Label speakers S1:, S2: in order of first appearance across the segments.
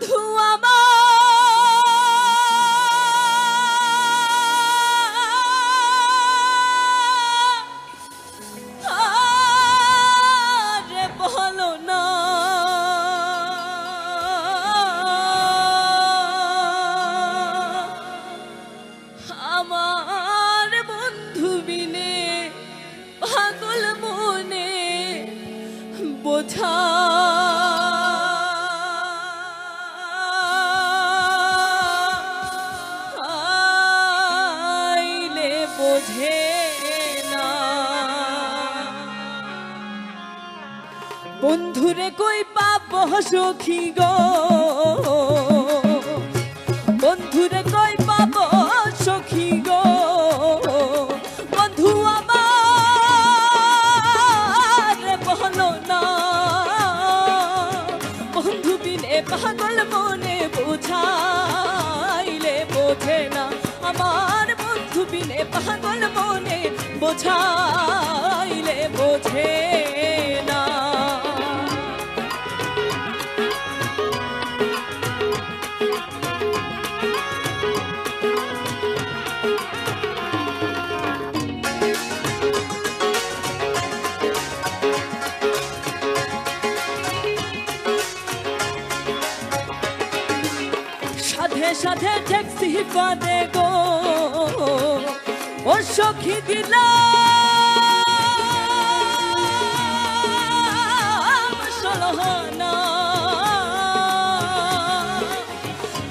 S1: বন্ধু আমার। বলো না। আমার বন্ধু বিনে পাগল মনে বোঝা বন্ধুরে কই পাব সখী গো? বন্ধুরে কই পাব সখী গো? বন্ধু আমার বহলো না। বন্ধু বিনে পাগল মনে বোঝাইলে বোঝে না। আমার বন্ধু বিনে পাগল মনে বোঝাইলে বোঝে সাধে ট্যাক্সি পাদে গো। ও সখী দিল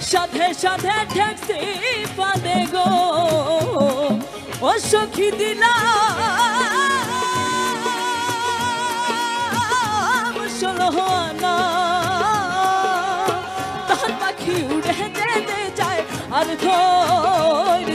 S1: সাধে সাধে ট্যাক্সি পাদে গো। ও সখী দিলা সলহানা। Hadi koy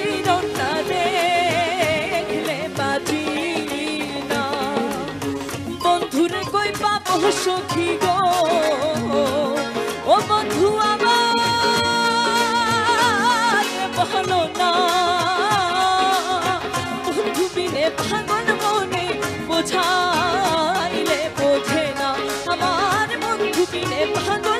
S1: সখী গো, ও বন্ধু আমার ভালো না। বন্ধু বিনে ভাঙন মনে বোঝাইলে বোঝে না। আমার বন্ধু বিনে ভাঙন